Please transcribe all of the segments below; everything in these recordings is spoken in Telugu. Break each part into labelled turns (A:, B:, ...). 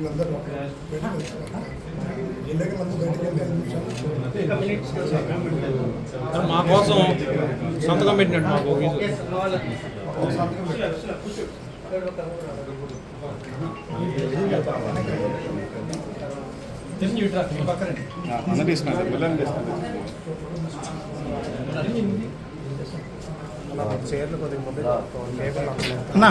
A: వీళ్ళందరూ
B: మా కోసం సంతకం పెట్టినట్టు మాకు.
C: అన్న.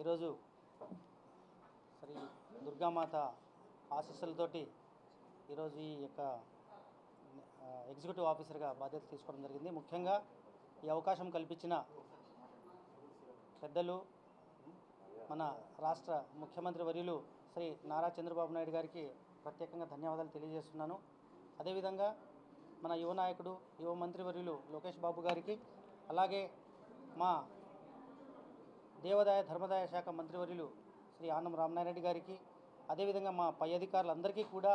D: ఈరోజు శ్రీ దుర్గామాత ఆశీస్సులతోటి ఈరోజు ఈ యొక్క ఎగ్జిక్యూటివ్ ఆఫీసర్గా బాధ్యత తీసుకోవడం జరిగింది. ముఖ్యంగా ఈ అవకాశం కల్పించిన పెద్దలు మన రాష్ట్ర ముఖ్యమంత్రి వర్యులు శ్రీ నారా చంద్రబాబు నాయుడు గారికి ప్రత్యేకంగా ధన్యవాదాలు తెలియజేస్తున్నాను. అదేవిధంగా మన యువ నాయకుడు యువ మంత్రివర్యులు లోకేష్ బాబు గారికి అలాగే మా దేవాదాయ ధర్మదాయ శాఖ మంత్రివర్యులు శ్రీ ఆనం రామనారాయణ గారికి అదేవిధంగా మా పై అధికారులందరికీ కూడా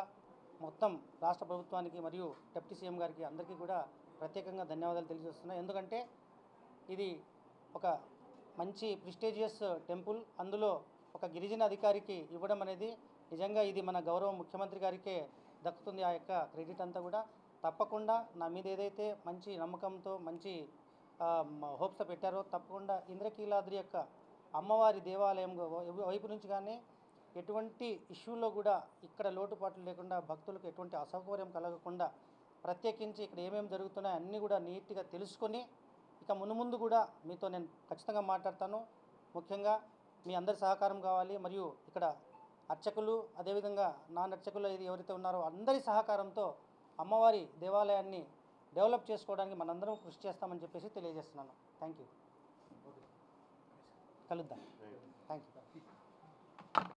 D: మొత్తం రాష్ట్ర ప్రభుత్వానికి మరియు డిప్యూటీ సీఎం గారికి అందరికీ కూడా ప్రత్యేకంగా ధన్యవాదాలు తెలియజేస్తున్నాను. ఎందుకంటే ఇది ఒక మంచి ప్రిస్టేజియస్ టెంపుల్. అందులో ఒక గిరిజన అధికారికి ఇవ్వడం అనేది నిజంగా ఇది మన గౌరవ ముఖ్యమంత్రి గారికే దక్కుతుంది ఆ యొక్క క్రెడిట్ అంతా కూడా. తప్పకుండా నా మీద ఏదైతే మంచి నమ్మకంతో మంచి హోప్స్ పెట్టారో తప్పకుండా ఇంద్రకీలాద్రి యొక్క అమ్మవారి దేవాలయం వైపు నుంచి కానీ ఎటువంటి ఇష్యూలో కూడా ఇక్కడ లోటుపాట్లు లేకుండా భక్తులకు ఎటువంటి అసౌకర్యం కలగకుండా ప్రత్యేకించి ఇక్కడ ఏమేమి జరుగుతున్నాయో అన్నీ కూడా నీట్గా తెలుసుకొని ఇక మునుముందు కూడా మీతో నేను ఖచ్చితంగా మాట్లాడతాను. ముఖ్యంగా మీ అందరి సహకారం కావాలి మరియు ఇక్కడ అర్చకులు అదేవిధంగా నాన్ అర్చకులు ఇది ఎవరైతే ఉన్నారో అందరి సహకారంతో అమ్మవారి దేవాలయాన్ని డెవలప్ చేసుకోవడానికి మనందరం కృషి చేస్తామని చెప్పేసి తెలియజేస్తున్నాను. థ్యాంక్ యూ కలుద్దాం. Thank you